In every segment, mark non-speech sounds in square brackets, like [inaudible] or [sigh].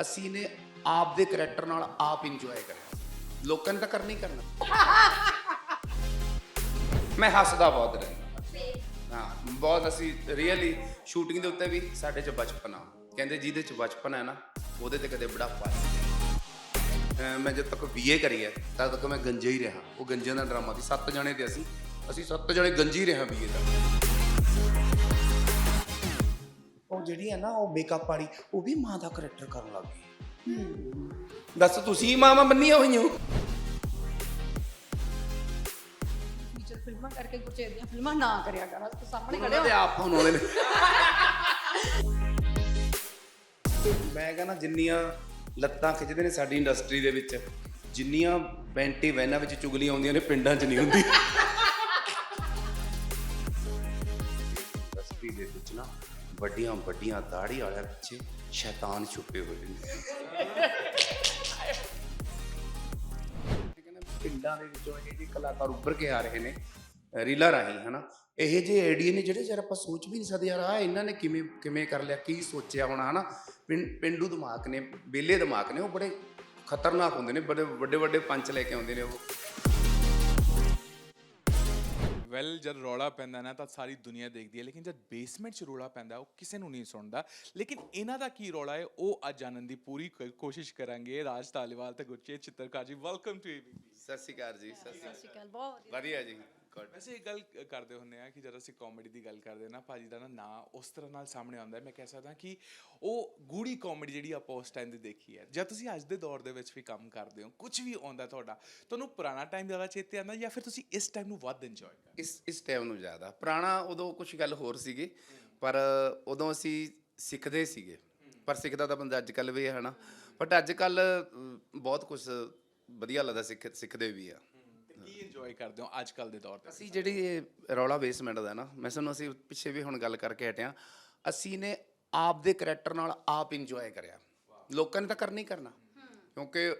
ਅਸੀਂ ਨੇ ਆਪ ਦੇ ਕਰੈਕਟਰ ਨਾਲ ਆਪ ਇੰਜੋਏ ਕਰਿਆ। ਲੋਕਾਂ ਨੇ ਤਾਂ ਕਰਨੀ ਕਰਨਾ। ਮੈਂ ਹੱਸਦਾ ਬਹੁਤ ਰਹਿੰਦਾ। ਹਾਂ, ਬਹੁਤ ਅਸੀਂ ਰੀਅਲੀ ਸ਼ੂਟਿੰਗ ਦੇ ਉੱਤੇ ਵੀ ਸਾਡੇ 'ਚ ਬਚਪਨ ਆ। ਕਹਿੰਦੇ ਜਿਹਦੇ 'ਚ ਬਚਪਨ ਹੈ ਨਾ, ਉਹਦੇ ਤੇ ਕਦੇ ਬੁਢਾਪਾ ਨਹੀਂ। ਮੈਂ ਜਦ ਤੱਕ ਬੀਏ ਕਰੀ ਹੈ, ਤਦ ਤੱਕ ਮੈਂ ਗੰਜੇ ਹੀ ਰਿਹਾ। ਉਹ ਗੰਜਿਆਂ ਦਾ ਡਰਾਮਾ ਸੀ। ਸੱਤ ਜਣੇ ਤੇ ਅਸੀਂ ਅਸੀਂ ਸੱਤ ਜਣੇ ਗੰਜੀ ਰਿਹਾ ਬੀਏ ਤੱਕ ਉਹ ਜਿਹੜੀ ਹੈ ਨਾ ਉਹ ਮੇਕਅਪ ਵਾਲੀ ਉਹ ਵੀ ਮਾਂ ਦਾ ਕਰੈਕਟਰ ਕਰਨ ਲੱਗ ਗਈ। ਦੱਸ ਤੁਸੀਂ ਮਾਵਾਂ ਬੰਨੀਆਂ ਹੋਈਆਂ? ਹੋ ਫੀਚਰ ਫਿਲਮਾਂ ਕਰਕੇ ਗੁਰਚੇਤ ਦੀਆਂ ਫਿਲਮਾਂ ਨਾ ਕਰਿਆ ਕਰ ਤੂੰ ਸਾਹਮਣੇ ਖੜੇ ਉਹਨਾਂ ਹੋ। ਆਪ ਹੁਣ ਮੈਂ ਕਹਿੰਦਾ ਜਿੰਨੀਆਂ ਲੱਤਾਂ ਖਿੱਚਦੇ ਨੇ ਸਾਡੀ ਇੰਡਸਟਰੀ ਦੇ ਵਿੱਚ ਜਿੰਨੀਆਂ ਬੈਂਟੀ ਵੈਨਾਂ ਵਿੱਚ ਚੁਗਲੀਆਂ ਆਉਂਦੀਆਂ ਨੇ ਪਿੰਡਾਂ 'ਚ ਨਹੀਂ ਹੁੰਦੀ। ਵੱਡੀਆਂ ਵੱਡੀਆਂ ਦਾੜੀ ਵਾਲਿਆਂ ਪਿੱਛੇ ਸ਼ੈਤਾਨ ਛੁਪੇ ਹੋਏ ਨੇ। ਪਿੰਡਾਂ ਦੇ ਵਿੱਚੋਂ ਇਹ ਜਿਹੇ ਕਲਾਕਾਰ ਉੱਭਰ ਕੇ ਆ ਰਹੇ ਨੇ ਅਹ ਰੀਲਾਂ ਰਾਹੀਂ, ਹਨਾ? ਇਹ ਜਿਹੇ ਆਈਡੀਆ ਨੇ ਜਿਹੜੇ ਯਾਰ ਆਪਾਂ ਸੋਚ ਵੀ ਨਹੀਂ ਸਕਦੇ, ਯਾਰ ਆ ਇਹਨਾਂ ਨੇ ਕਿਵੇਂ ਕਿਵੇਂ ਕਰ ਲਿਆ, ਕੀ ਸੋਚਿਆ ਹੋਣਾ, ਹਨਾ? ਪਿੰ- ਪਿੰਡੂ ਦਿਮਾਗ ਨੇ ਬੇਲੇ ਦਿਮਾਗ ਨੇ, ਉਹ ਬੜੇ ਖਤਰਨਾਕ ਹੁੰਦੇ ਨੇ, ਬੜੇ ਵੱਡੇ ਵੱਡੇ ਪੰਚ ਲੈ ਕੇ ਆਉਂਦੇ ਨੇ ਉਹ। ਵੈਲ ਜਦ ਰੌਲਾ ਪੈਂਦਾ ਨਾ ਤਾਂ ਸਾਰੀ ਦੁਨੀਆ ਦੇਖਦੀ ਹੈ ਲੇਕਿਨ ਜਦ ਬੇਸਮੈਂਟ 'ਚ ਰੌਲਾ ਪੈਂਦਾ ਉਹ ਕਿਸੇ ਨੂੰ ਨਹੀਂ ਸੁਣਦਾ ਲੇਕਿਨ ਇਹਨਾਂ ਦਾ ਕੀ ਰੌਲਾ ਹੈ ਉਹ ਅੱਜ ਜਾਣਨ ਦੀ ਪੂਰੀ ਕ- ਕੋਸ਼ਿਸ਼ ਕਰਾਂਗੇ ਰਾਜ ਧਾਲੀਵਾਲ ਤੇ ਗੁਰਚੇਤ ਚਿੱਤਰਕਾਰ ਜੀ ਵੈਲਕਮ ਟੂ ਏਬੀਪੀ ਸਤਿ ਸ਼੍ਰੀ ਅਕਾਲ ਜੀ ਸਤਿ ਸ਼੍ਰੀ ਅਕਾਲ ਬਹੁਤ ਵਧੀਆ ਜੀ ਗੁੱਡ ਵੈਸੇ ਇੱਕ ਗੱਲ ਕਰਦੇ ਹੁੰਦੇ ਆ ਕਿ ਜਦ ਅਸੀਂ ਕਾਮੇਡੀ ਦੀ ਗੱਲ ਕਰਦੇ ਹਾਂ ਨਾ ਭਾਜੀ ਦਾ ਨਾ ਨਾਂ ਉਸ ਤਰ੍ਹਾਂ ਨਾਲ ਸਾਹਮਣੇ ਆਉਂਦਾ ਹੈ। ਮੈਂ ਕਹਿ ਸਕਦਾ ਕਿ ਉਹ ਗੂੜੀ ਕਾਮੇਡੀ ਜਿਹੜੀ ਆਪਾਂ ਉਸ ਟਾਈਮ ਦੀ ਦੇਖੀ ਹੈ। ਜਦ ਤੁਸੀਂ ਅੱਜ ਦੇ ਦੌਰ ਦੇ ਵਿੱਚ ਵੀ ਕੰਮ ਕਰਦੇ ਹੋ ਕੁਝ ਵੀ ਆਉਂਦਾ ਤੁਹਾਡਾ ਤੁਹਾਨੂੰ ਪੁਰਾਣਾ ਟਾਈਮ ਜ਼ਿਆਦਾ ਚੇਤੇ ਆਉਂਦਾ ਜਾਂ ਫਿਰ ਤੁਸੀਂ ਇਸ ਟਾਈਮ ਨੂੰ ਵੱਧ ਇੰਜੋਏ ਕਰਦੇ ਇਸ ਇਸ ਟਾਈਮ ਨੂੰ ਜ਼ਿਆਦਾ। ਪੁਰਾਣਾ ਉਦੋਂ ਕੁਝ ਗੱਲ ਹੋਰ ਸੀਗੀ ਪਰ ਉਦੋਂ ਅਸੀਂ ਸਿੱਖਦੇ ਸੀਗੇ। ਪਰ ਸਿੱਖਦਾ ਤਾਂ ਬੰਦਾ ਅੱਜ ਕੱਲ ਵੀ ਹੈ ਹਨਾ? ਬਟ ਅੱਜ ਕੱਲ ਬਹੁਤ ਕੁਝ ਵਧੀਆ ਲੱਗਦਾ ਸਿੱਖ ਸਿੱਖਦੇ ਵੀ ਆ। ਇੰਜੋਏ ਕਰਦੇ ਹੋ ਅੱਜ ਕੱਲ ਦੇ ਦੌਰ ਤੇ। ਅਸੀਂ ਜਿਹੜੀ ਇਹ ਰੌਲਾ ਬੇਸਮੈਂਟ ਦਾ ਨਾ ਮੈਂ ਤੁਹਾਨੂੰ ਅਸੀਂ ਪਿੱਛੇ ਵੀ ਹੁਣ ਗੱਲ ਕਰਕੇ ਹਟਿਆ। ਅਸੀਂ ਨੇ ਆਪ ਦੇ ਕਰੈਕਟਰ ਨਾਲ ਆਪ ਇੰਜੋਏ ਕਰਿਆ। ਲੋਕਾਂ ਨੇ ਤਾਂ ਕਰਨੀ ਕਰਨਾ। ਕਿਉਂਕਿ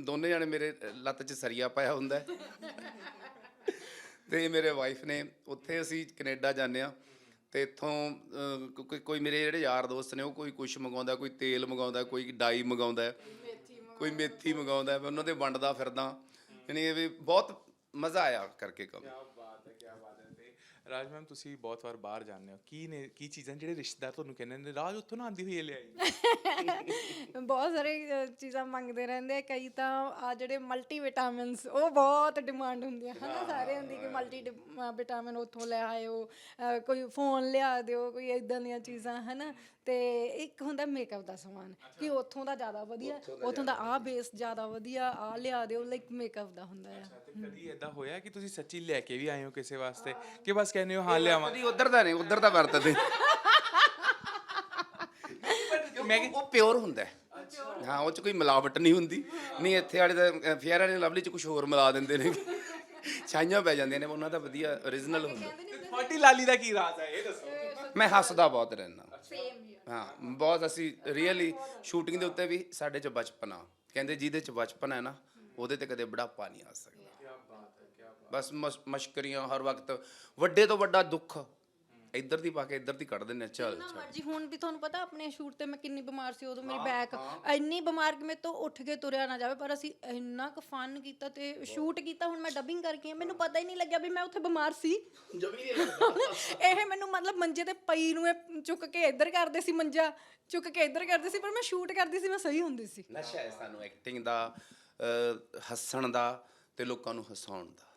ਦੋਨੇ ਜਾਣੇ ਮੇਰੇ ਲੱਤ 'ਚ ਸਰੀਆ ਪਾਇਆ ਹੁੰਦਾ ਹੈ। [laughs] ਤੇ ਮੇਰੇ ਵਾਈਫ ਨੇ ਉੱਥੇ ਅਸੀਂ ਕੈਨੇਡਾ ਜਾਂਦੇ ਆ ਤੇ ਇੱਥੋਂ ਕੋ- ਕੋਈ ਕੋਈ ਮੇਰੇ ਜਿਹੜੇ ਯਾਰ ਦੋਸਤ ਨੇ ਉਹ ਕੋਈ ਕੁਛ ਮੰਗਾਉਂਦਾ ਕੋਈ ਤੇਲ ਮੰਗਾਉਂਦਾ ਕੋਈ ਡਾਈ ਮੰਗਾਉਂਦਾ ਹੈ, ਕੋਈ ਮੇਥੀ ਮੰਗਾਉਂਦਾ ਹੈ, ਮੈਂ ਉਹਨਾਂ ਦੇ ਵੰਡਦਾ ਫਿਰਦਾ। ਯਾਨੀ ਇਹ ਵੀ ਬਹੁਤ ਮਜ਼ਾ ਆਇਆ ਕਰਕੇ ਕੰਮ। ਕੀ ਬਾਤ ਹੈ ਕੀ ਬਾਤ ਹੈ। ਤੇ ਰਾਜ ਮੈਮ ਤੁਸੀਂ ਬਹੁਤ ਵਾਰ ਬਾਹਰ ਜਾਂਦੇ ਹੋ। ਕੀ ਨੇ ਕੀ ਚੀਜ਼ਾਂ ਜਿਹੜੇ ਰਿਸ਼ਤੇਦਾਰ ਤੁਹਾਨੂੰ ਕਹਿੰਦੇ ਨੇ ਰਾਜ ਉੱਥੋਂ ਨਾ ਆਂਦੀ ਹੋਈ ਇਹ ਲਿਆਈ [laughs] ਬਹੁਤ ਸਾਰੇ ਅ, ਚੀਜ਼ਾਂ ਮੰਗਦੇ ਰਹਿੰਦੇ ਆ। ਕਈ ਤਾਂ ਆ ਜਿਹੜੇ ਮਲਟੀ ਵਿਟਾਮਿਨਸ ਉਹ ਬਹੁਤ ਡਿਮਾਂਡ ਹੁੰਦੀ ਹੈ ਹਨਾ ਸਾਰਿਆਂ ਦੀ ਕਿ ਮਲਟੀ ਵਿਟਾਮਿਨ ਉੱਥੋਂ ਲੈ ਆਇਓ। ਅ, ਕੋਈ ਫੋਨ ਲਿਆ ਦਿਓ ਕੋਈ ਇਦਾਂ ਦੀਆਂ ਚੀਜ਼ਾਂ ਹਨਾ। ਤੇ ਇੱਕ ਹੁੰਦਾ ਮੇਕਅਪ ਦਾ ਸਮਾਨ ਕਿ ਉੱਥੋਂ ਦਾ ਜ਼ਿਆਦਾ ਵਧੀਆ ਉੱਥੋਂ ਦਾ ਆ ਬੇਸ ਜ਼ਿਆਦਾ ਵਧੀਆ। ਆ ਲਿਆ ਦਿਓ ਲਾਈਕ ਮੇਕਅਪ ਦਾ ਹੁੰਦਾ ਆ। ਤੇ ਕਦੀ ਇਦਾਂ ਹੋਇਆ ਕਿ ਤੁਸੀਂ ਸੱਚੀ ਲੈ ਕੇ ਵੀ ਆਏ ਹੋ ਕਿਸੇ ਵਾਸਤੇ? ਕਿ ਬਸ ਕਹਿੰਦੇ ਹੋ ਹਾਂ ਲਿਆਵਾਂ। ਕਦੀ ਉਧਰ ਦਾ ਨਹੀਂ ਉਧਰ ਦਾ ਵਰਤਦੇ ਮੈਂ ਉਹ- ਉਹ ਪਿਓਰ ਹੁੰਦਾ ਹੈ। ਹਾਂ ਉਹ ਚ ਕੋਈ ਮਿਲਾਵਟ ਨਹੀਂ ਹੁੰਦੀ। ਨਹੀਂ ਇੱਥੇ ਵਾਲੇ ਤਾਂ ਫੇਅਰ ਵਾਲੇ ਲਵਲੀ ਚ ਕੁਝ ਹੋਰ ਮਿਲਾ ਦਿੰਦੇ ਨੇ। ਛਾਈਆਂ ਪੈ ਜਾਂਦੀਆਂ ਨੇ ਉਹਨਾਂ ਦਾ ਵਧੀਆ origignal ਹੁੰਦਾ। ਤੁਹਾਡੀ ਲਾਲੀ ਦਾ ਕੀ ਰਾਜ਼ ਹੈ ਇਹ ਦੱਸੋ। ਮੈਂ ਹੱਸਦਾ ਬਹੁਤ ਰਹਿੰਦਾ। ਹਾਂ ਬਹੁਤ ਅਸੀਂ ਰੀਅਲੀ ਸ਼ੂਟਿੰਗ ਦੇ ਉੱਤੇ ਵੀ ਸਾਡੇ ਚ ਬਚਪਨ ਆ। ਕਹਿੰਦੇ ਜਿਹਦੇ ਚ ਬਚਪਨ ਹੈ ਨਾ ਉਹਦੇ ਤੇ ਕਦੇ ਬੁਢਾਪਾ ਨਹੀਂ ਆ ਸਕਦਾ। ਬਸ ਮਸ- ਮਸ਼ਕਰੀਆਂ ਹਰ ਵਕਤ ਵੱਡੇ ਤੋਂ ਵੱਡਾ ਦੁੱਖ ਇੱਧਰ ਦੀ ਪਾ ਕੇ ਇੱਧਰ ਦੀ ਕੱਢ ਦਿੰਦੇ ਆ, ਚੱਲ ਨਾ ਚੱਲ। ਮਰਜ਼ੀ ਹੁਣ ਵੀ ਤੁਹਾਨੂੰ ਪਤਾ ਆਪਣੇ ਸ਼ੂਟ ਤੇ ਮੈਂ ਕਿੰਨੀ ਬਿਮਾਰ ਸੀ ਉਦੋਂ ਮੇਰੀ ਬੈਕ ਇੰਨੀ ਬਿਮਾਰ ਕਿ ਮੇਰੇ ਤੋਂ ਉੱਠ ਕੇ ਤੁਰਿਆ ਨਾ ਜਾਵੇ ਪਰ ਅਸੀਂ ਇੰਨਾ ਕੁ ਫਨ ਕੀਤਾ ਤੇ ਸ਼ੂਟ ਕੀਤਾ ਹੁਣ ਮੈਂ ਡਬਿੰਗ ਕਰਕੇ ਮੈਨੂੰ ਪਤਾ ਹੀ ਨਹੀਂ ਲੱਗਿਆ ਵੀ ਮੈਂ ਉੱਥੇ ਬਿਮਾਰ ਸੀ। [laughs] ਇਹ ਮੈਨੂੰ ਮਤਲਬ ਮੰਜੇ ਤੇ ਪਈ ਨੂੰ ਇਹ ਚੁੱਕ ਕੇ ਇੱਧਰ ਕਰਦੇ ਸੀ ਮੰਜਾ ਚੁੱਕ ਕੇ ਇੱਧਰ ਕਰਦੇ ਸੀ ਪਰ ਮੈਂ ਸ਼ੂਟ ਕਰਦੀ ਸੀ ਮੈਂ ਸਹੀ ਹੁੰਦੀ ਸੀ। ਨਸ਼ਾ ਹੈ ਸਾਨੂੰ ਐਕਟਿੰਗ ਦਾ ਹੱਸਣ ਦਾ ਤੇ ਲੋਕਾਂ ਨੂੰ ਹਸਾਉਣ ਦਾ।